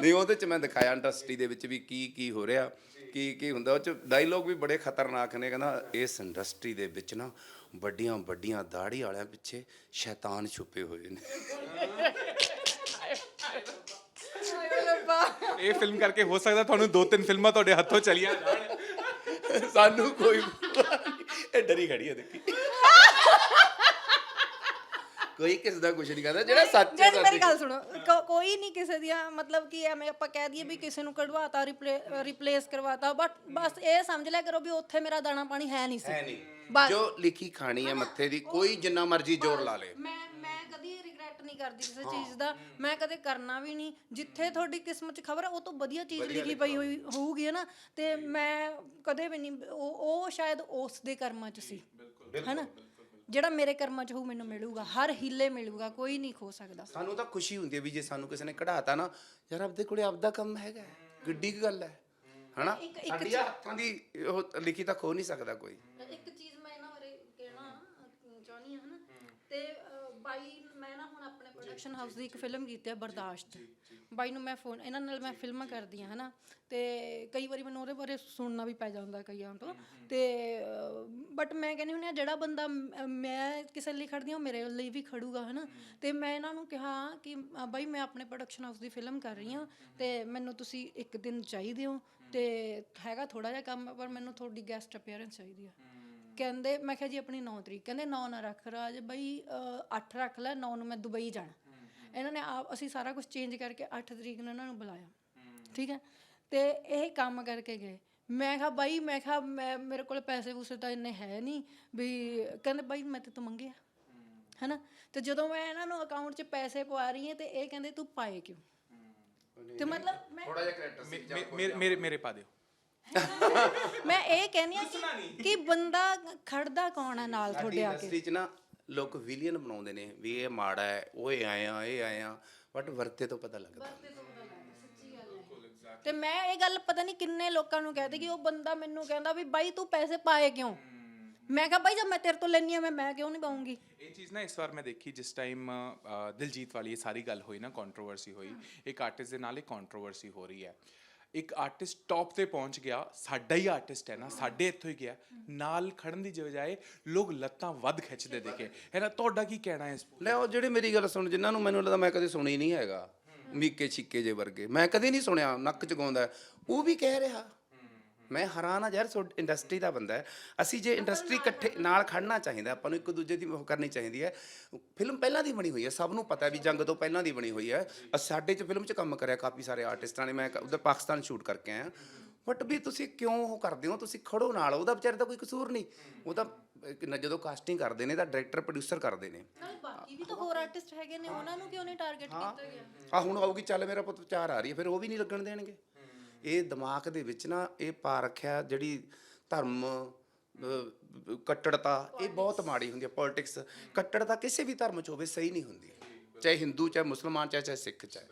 ਨਹੀਂ ਉਹਦੇ ਚ ਮੈਂ ਦਿਖਾਇਆ ਇੰਡਸਟਰੀ ਦੇ ਵਿੱਚ ਵੀ ਕੀ ਕੀ ਹੋ ਰਿਹਾ। ਕੀ ਕੀ ਹੁੰਦਾ ਉਹ ਚ ਡਾਇਲੋਗ ਵੀ ਬੜੇ ਖਤਰਨਾਕ ਨੇ ਕਹਿੰਦਾ ਇਸ ਇੰਡਸਟਰੀ ਦੇ ਵਿੱਚ ਨਾ ਵੱਡੀਆਂ ਵੱਡੀਆਂ ਦਾੜੀ ਵਾਲਿਆਂ ਪਿੱਛੇ ਸ਼ੈਤਾਨ ਛੁਪੇ ਹੋਏ ਨੇ ਇਹ ਫਿਲਮ ਕਰਕੇ ਹੋ ਸਕਦਾ ਤੁਹਾਨੂੰ ਦੋ ਤਿੰਨ ਫਿਲਮਾਂ ਤੁਹਾਡੇ ਹੱਥੋਂ ਚਲੀਆਂ ਜਾਣ ਸਾਨੂੰ ਕੋਈ। ਇਹ ਡਰੀ ਖੜੀ ਹੈ ਦੇਖੀ ਕੋਈ ਕਿਸੇ ਦਾ ਕੁਝ ਨਹੀਂ ਕਹਿੰਦਾ ਜਿਹੜਾ ਸੱਚ ਹੈ ਜਿਹੜੀ ਮੇਰੀ ਗੱਲ ਸੁਣੋ ਕੋ- ਕੋਈ ਨਹੀਂ ਕਿਸੇ ਦੀਆਂ ਮਤਲਬ ਕਿ ਐਵੇਂ ਆਪਾਂ ਕਹਿ ਦਈਏ ਵੀ ਕਿਸੇ ਨੂੰ ਕਢਵਾਤਾ ਰਿਪਲੇਸ ਕਰਵਾਤਾ ਬਟ ਬਸ ਇਹ ਸਮਝ ਲਿਆ ਕਰੋ ਵੀ ਉੱਥੇ ਮੇਰਾ ਦਾਣਾ ਪਾਣੀ ਹੈ ਨਹੀਂ ਸੀ। ਹੈ ਨਹੀਂ। ਬਸ। ਜੋ ਲਿਖੀ ਖਾਣੀ ਹੈ ਮੱਥੇ ਦੀ ਕੋਈ ਜਿੰਨਾ ਮਰਜ਼ੀ ਜ਼ੋਰ ਲਾ ਲੇ। ਮੈਂ ਮੈਂ ਕਦੀ ਰਿਗਰੈਟ ਨਹੀਂ ਕਰਦੀ ਕਿਸੇ ਚੀਜ਼ ਦਾ। ਮੈਂ ਕਦੇ ਕਰਨਾ ਵੀ ਨਹੀਂ। ਜਿੱਥੇ ਤੁਹਾਡੀ ਕਿਸਮਤ 'ਚ ਖਬਰ ਹੈ ਉਹ ਤੋਂ ਵਧੀਆ ਚੀਜ਼ ਲਿਖੀ ਪਈ ਹੋਈ ਹੋਊਗੀ ਨਾ। ਤੇ ਮੈਂ ਕਦੇ ਵੀ ਨਹੀਂ ਉਹ ਉਹ ਸ਼ਾਇਦ ਉਸ ਦੇ ਕਰਮਾਂ 'ਚ ਸੀ। ਹੈਨਾ ਜਿਹੜਾ ਮੇਰੇ ਕਰਮਾਂ 'ਚ ਹੋਊ ਮੈਨੂੰ ਮਿਲੂਗਾ। ਹਰ ਹੀਲੇ ਮਿਲੂਗਾ ਕੋਈ ਨਹੀਂ ਖੋ ਸਕਦਾ। ਸਾਨੂੰ ਤਾਂ ਖੁਸ਼ੀ ਹੁੰਦੀ ਹੈ ਵੀ ਜੇ ਸਾਨੂੰ ਕਿਸੇ ਨੇ ਕਢਾਤਾ ਨਾ ਯਾਰ ਆਪਦੇ ਕੋਲੇ ਆਪਦਾ ਕੰਮ ਹੈਗਾ। ਕਿੱਡੀ ਕੁ ਗੱਲ ਹੈ? ਹਨਾ? ਇੱਕ- ਇੱਕ ਸਾਡੀਆਂ ਹੱਥਾਂ ਦੀ ਉਹ ਲਿਖੀ ਤਾਂ ਖੋ ਨਹੀਂ ਸਕਦਾ ਕੋਈ। ਇੱਕ ਚੀਜ਼ ਮੈਂ ਇਹਨਾਂ ਬਾਰੇ ਕਹਿਣਾ ਅਹ, ਚਾਹੁੰਦੀ ਹਾਂ ਹਨਾ ਤੇ ਅਹ, ਬਾਈ ਮੈਂ ਨਾ ਹੁਣ ਆਪਣੇ ਪ੍ਰੋਡਕਸ਼ਨ ਹਾਊਸ ਦੀ ਇੱਕ ਫਿਲਮ ਕੀਤੀ ਹੈ ਬਰਦਾਸ਼ਤ। ਬਾਈ ਨੂੰ ਮੈਂ ਫੋਨ ਇਹਨਾਂ ਨਾਲ ਮੈਂ ਫਿਲਮਾਂ ਕਰਦੀ ਹਾਂ ਹਨਾ? ਤੇ ਕਈ ਵਾਰੀ ਮੈਨੂੰ ਉਹਦੇ ਬਾਰੇ ਸੁਣਨਾ ਵੀ ਪੈ ਜਾਂਦਾ ਕਈਆਂ ਤੋਂ। ਤੇ ਬਟ ਮੈਂ ਕਹਿੰਦੀ ਹੁੰਦੀ ਹਾਂ ਜਿਹੜਾ ਬੰਦਾ ਮ- ਕਿਸੇ ਲਈ ਖੜਦੀ ਹਾਂ ਉਹ ਮੇਰੇ ਲਈ ਵੀ ਖੜੂਗਾ ਹਨਾ? ਤੇ ਮੈਂ ਇਹਨਾਂ ਨੂੰ ਕਿਹਾ ਕਿ ਬਾਈ ਮੈਂ ਆਪਣੇ ਪ੍ਰੋਡਕਸ਼ਨ ਹਾਊਸ ਦੀ ਫਿਲਮ ਕਰ ਰਹੀ ਹਾਂ ਤੇ ਮੈਨੂੰ ਤੁਸੀਂ ਇੱਕ ਦਿਨ ਚਾਹੀਦੇ ਹੋ ਤੇ ਹੈਗਾ ਥੋੜਾ ਜਿਹਾ ਕੰਮ ਪਰ ਮੈਨੂੰ ਤੁਹਾਡੀ ਗੈਸਟ ਅਪੀਅਰੈਂਸ ਚਾਹੀਦੀ ਆ। ਕਹਿੰਦੇ ਮੈਂ ਕਿਹਾ ਜੀ ਆਪਣੀ 9 ਤਰੀਕ ਕਹਿੰਦੇ 9 ਨਾ ਰੱਖ ਰਾਜ ਬਈ 8 ਰੱਖ ਲੈ 9 ਨੂੰ ਮੈਂ ਦੁਬਈ ਜਾਣਾ। ਇਹਨਾਂ ਨੇ ਆਪ ਅਸੀਂ ਸਾਰਾ ਕੁਝ ਚੇਂਜ ਕਰਕੇ 8 ਤਰੀਕ ਨੂੰ ਇਹਨਾਂ ਨੂੰ ਬੁਲਾਇਆ। ਠੀਕ ਹੈ? ਤੇ ਇਹ ਕੰਮ ਕਰਕੇ ਗਏ। ਮੈਂ ਕਿਹਾ ਬਾਈ ਮੈਂ ਕਿਹਾ ਮੈਂ ਮੇਰੇ ਕੋਲ ਪੈਸੇ ਪੂਸੇ ਤਾਂ ਇੰਨੇ ਹੈ ਨਹੀਂ ਵੀ ਕਹਿੰਦੇ ਬਾਈ ਮੈਂ ਤੇ ਤੋਂ ਮੰਗੇ ਆ ਹੈਨਾ? ਤੇ ਜਦੋਂ ਮੈਂ ਇਹਨਾਂ ਨੂੰ ਅਕਾਊਂਟ 'ਚ ਪੈਸੇ ਪਵਾ ਰਹੀ ਹਾਂ ਤੇ ਇਹ ਕਹਿੰਦੇ ਤੂੰ ਪਾਏ ਕਿਉਂ? ਤੇ ਮਤਲਬ ਮੈਂ ਥੋੜਾ ਜਿਹਾ ਕਰੈਕਟਰ ਸੀ ਮੇਰੇ ਮੇਰੇ ਮੇਰੇ ਪਾ ਦਿਓ। ਮੈਂ ਇਹ ਕਹਿੰਦੀ ਆ ਕਿ ਕਿ ਬੰਦਾ ਖੜਦਾ ਕੌਣ ਹੈ ਨਾਲ ਤੁਹਾਡੇ ਆ ਕੇ? ਇੰਡਸਟਰੀ 'ਚ ਨਾ ਲੋਕ ਵਿਲੀਅਨ ਬਣਾਉਂਦੇ ਨੇ ਵੀ ਇਹ ਮਾੜਾ ਹੈ ਉਹ ਇਹ ਆਇਆ ਇਹ ਆਇਆ ਬਟ ਵਰਤੇ ਤੋਂ ਪਤਾ ਲੱਗਦਾ। ਤੇ ਮੈਂ ਇਹ ਗੱਲ ਪਤਾ ਨਹੀਂ ਕਿੰਨੇ ਲੋਕਾਂ ਨੂੰ ਕਹਤੇ ਕਿ ਉਹ ਬੰਦਾ ਮੈਨੂੰ ਕਹਿੰਦਾ ਵੀ ਬਾਈ ਤੂੰ ਪੈਸੇ ਪਾਏ ਕਿਉਂ? ਮੈਂ ਕਿਹਾ ਬਾਈ ਜਦ ਮੈਂ ਤੇਰੇ ਤੋਂ ਲੈਣੀ ਆ ਮੈਂ ਮੈਂ ਕਿਉਂ ਨਹੀਂ ਪਾਉਂਗੀ? ਇਹ ਚੀਜ਼ ਨਾ ਇਸ ਵਾਰ ਮੈਂ ਦੇਖੀ ਜਿਸ ਟਾਈਮ ਦਿਲਜੀਤ ਵਾਲੀ ਇਹ ਸਾਰੀ ਗੱਲ ਹੋਈ ਨਾ ਕੰਟਰੋਵਰਸੀ ਹੋਈ ਇੱਕ ਆਰਟਿਸਟ ਦੇ ਨਾਲ ਇੱਕ ਕੰਟਰੋਵਰਸੀ ਹੋ ਰਹੀ ਹੈ। ਇੱਕ ਆਰਟਿਸਟ ਟੌਪ ਤੇ ਪਹੁੰਚ ਗਿਆ, ਸਾਡਾ ਹੀ ਆਰਟਿਸਟ ਹੈ ਨਾ, ਸਾਡੇ ਇੱਥੋਂ ਹੀ ਗਿਆ। ਨਾਲ ਖੜਨ ਦੀ ਬਜਾਏ ਲੋਕ ਲੱਤਾਂ ਵੱਧ ਖਿੱਚਦੇ ਦੇਖੇ। ਹੈ ਨਾ, ਤੁਹਾਡਾ ਕੀ ਕਹਿਣਾ ਹੈ ਇਸ ਲੈ, ਉਹ ਜਿਹੜੇ ਮੇਰੀ ਗੱਲ ਸੁਣ, ਜਿਨ੍ਹਾਂ ਨੂੰ ਮੈਨੂੰ ਲੱਗਦਾ ਮੈਂ ਕਦੇ ਸੁਣੀ ਨਹੀਂ ਹੈਗਾ। ਮੀਕੇ ਛਿੱਕੇ ਜੇ ਵਰਗੇ। ਮੈਂ ਕਦੇ ਨਹੀਂ ਸੁਣਿਆ, ਨੱਕ ਚ ਗਾਉਂਦਾ। ਉਹ ਵੀ ਕਹਿ ਰਿਹਾ। ਮੈਂ ਹੈਰਾਨ ਆ ਯਾਰ ਇੰਡਸਟਰੀ ਦਾ ਬੰਦਾ ਹੈ। ਅਸੀਂ ਜੇ ਇੰਡਸਟਰੀ ਇਕੱਠੇ ਨਾਲ ਖੜਨਾ ਚਾਹੀਦਾ ਆਪਾਂ ਨੂੰ ਇੱਕ ਦੂਜੇ ਦੀ ਉਹ ਕਰਨੀ ਚਾਹੀਦੀ ਹੈ। ਫਿਲਮ ਪਹਿਲਾਂ ਦੀ ਬਣੀ ਹੋਈ ਹੈ ਸਭ ਨੂੰ ਪਤਾ ਵੀ ਜੰਗ ਤੋਂ ਪਹਿਲਾਂ ਦੀ ਬਣੀ ਹੋਈ ਹੈ। ਅ- ਸਾਡੇ ਚ ਫਿਲਮ ਚ ਕੰਮ ਕਰਿਆ ਕਾਫੀ ਸਾਰੇ ਆਰਟਿਸਟਾਂ ਨੇ ਮੈਂ ਉਧਰ ਪਾਕਿਸਤਾਨ ਸ਼ੂਟ ਕਰਕੇ ਆਇਆ। ਬਟ ਵੀ ਤੁਸੀਂ ਕਿਉਂ ਉਹ ਕਰਦੇ ਹੋ? ਤੁਸੀਂ ਖੜੋ ਨਾਲ ਉਹਦਾ ਵਿਚਾਰੇ ਦਾ ਕੋਈ ਕਸੂਰ ਨਹੀਂ। ਇੱਕ ਨਾ ਜਦੋਂ ਕਾਸਟਿੰਗ ਕਰਦੇ ਨੇ ਤਾਂ ਡਾਇਰੈਕਟਰ ਪ੍ਰੋਡਿਊਸਰ ਕਰਦੇ ਨੇ। ਬਾਕੀ ਵੀ ਤਾਂ ਹੋਰ ਆਰਟਿਸਟ ਹੈਗੇ ਨੇ ਉਹਨਾਂ ਨੂੰ ਕਿਉਂ ਨਹੀਂ ਟਾਰਗੇਟ ਕੀਤਾ ਗਿਆ? ਆ ਹੁਣ ਆਊਗੀ ਚੱਲ ਮੇਰਾ ਪੁੱਤ ਚਾਰ ਆ ਰਹੀ ਹੈ ਫਿਰ ਉਹ ਵੀ ਨਹੀਂ ਲੱਗਣ ਦੇਣਗੇ। ਇਹ ਦਿਮਾਗ ਦੇ ਵਿੱਚ ਨਾ ਇਹ ਪਾ ਰੱਖਿਆ ਜਿਹੜੀ ਧਰਮ ਕੱਟੜਤਾ, ਇਹ ਬਹੁਤ ਮਾੜੀ ਹੁੰਦੀ ਹੈ ਪੋਲਿਟਿਕਸ ਕੱਟੜਤਾ ਕਿਸੇ ਵੀ ਧਰਮ 'ਚ ਹੋਵੇ ਸਹੀ ਨਹੀਂ ਹੁੰਦੀ। ਚਾਹੇ ਹਿੰਦੂ, ਚਾਹੇ ਮੁਸਲਮਾਨ, ਚਾਹੇ ਚਾਹੇ ਸਿੱਖ, ਚਾਹੇ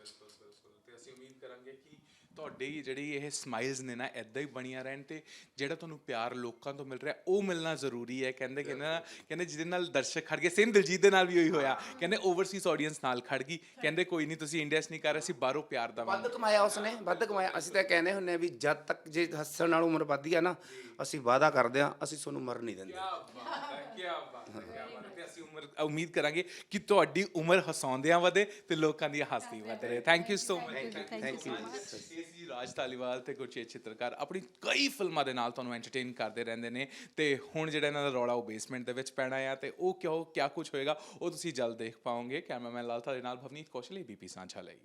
ਤੇ ਅਸੀਂ ਉਮੀਦ ਕਰਾਂਗੇ ਕਿ ਤੁਹਾਡੀ ਜਿਹੜੀ ਇਹ ਸਮਾਈਲਸ ਨੇ ਨਾ ਐਦਾਂ ਹੀ ਬਣੀਆਂ ਰਹਿਣ ਤੇ ਜਿਹੜਾ ਤੁਹਾਨੂੰ ਪਿਆਰ ਲੋਕਾਂ ਤੋਂ ਮਿਲ ਰਿਹਾ ਉਹ ਮਿਲਣਾ ਜ਼ਰੂਰੀ ਹੈ। ਕਹਿੰਦੇ ਕਿ ਨਾ ਕਹਿੰਦੇ ਜਿਹਦੇ ਨਾਲ ਦਰਸ਼ਕ ਖੜ ਗਏ ਸੇਮ ਦਿਲਜੀਤ ਦੇ ਨਾਲ ਵੀ ਉਹੀ ਹੋਇਆ। ਕਹਿੰਦੇ ਓਵਰਸੀਜ਼ ਆਡੀਅנס ਨਾਲ ਖੜ ਗਈ। ਕਹਿੰਦੇ ਕੋਈ ਨਹੀਂ ਤੁਸੀਂ ਇੰਡੀਆ 'ਚ ਨਹੀਂ ਕਰ ਰਹੇ ਅਸੀਂ ਬਾਹਰੋਂ ਪਿਆਰ ਦਵਾਂਗੇ। ਵੱਧ ਕਮਾਇਆ ਉਸਨੇ ਵੱਧ ਕਮਾਇਆ। ਅਸੀਂ ਤਾਂ ਕਹਿੰਦੇ ਹੁੰਨੇ ਆ ਵੀ ਜਦ ਤੱਕ ਜੇ ਹੱਸਣ ਨਾਲ ਉਮਰ ਵੱਧਦੀ ਆ ਨਾ ਅਸੀਂ ਵਾਅਦਾ ਕਰਦੇ ਆ ਅਸੀਂ ਤੁਹਾਨੂੰ ਮਰ ਨਹੀਂ ਦਿੰਦੇ। ਕੀ ਬਾਤ ਹੈ ਕੀ ਬਾਤ ਹੈ। ਅਸੀਂ ਉਮਰ ਉਮੀਦ ਕਰਾਂਗੇ ਕਿ ਤੁਹਾਡੀ ਉਮਰ ਹਸਾਉਂਦਿਆਂ ਵਧੇ ਤੇ ਲੋਕਾਂ ਦੀ ਹਾਸੀ ਵਧ ਰਹੇ। Thank you so much thank you ਸੀ ਰਾਜ ਧਾਲੀਵਾਲ ਤੇ ਗੁਰਚੇਤ ਚਿੱਤਰਕਾਰ ਆਪਣੀ ਕਈ ਫਿਲਮਾਂ ਦੇ ਨਾਲ ਤੁਹਾਨੂੰ ਐਂਟਰਟੇਨ ਕਰਦੇ ਰਹਿੰਦੇ ਨੇ ਤੇ ਹੁਣ ਜਿਹੜਾ ਇਹਨਾਂ ਦਾ ਰੌਲਾ ਉਹ ਬੇਸਮੈਂਟ ਦੇ ਵਿੱਚ ਪੈਣਾ ਆ ਤੇ ਉਹ ਕਿਉਂ ਕਿਆ ਕੁਝ ਹੋਏਗਾ ਉਹ ਤੁਸੀਂ ਜਲਦ ਦੇਖ ਪਾਓਗੇ। ਕੈਮਰਾਮੈਨ ਲਾਲ ਦੇ ਨਾਲ ਭਵਨੀਤ ਕੌਸ਼ਲ ਏਬੀਪੀ ਸਾਂਝਾ ਲਈ।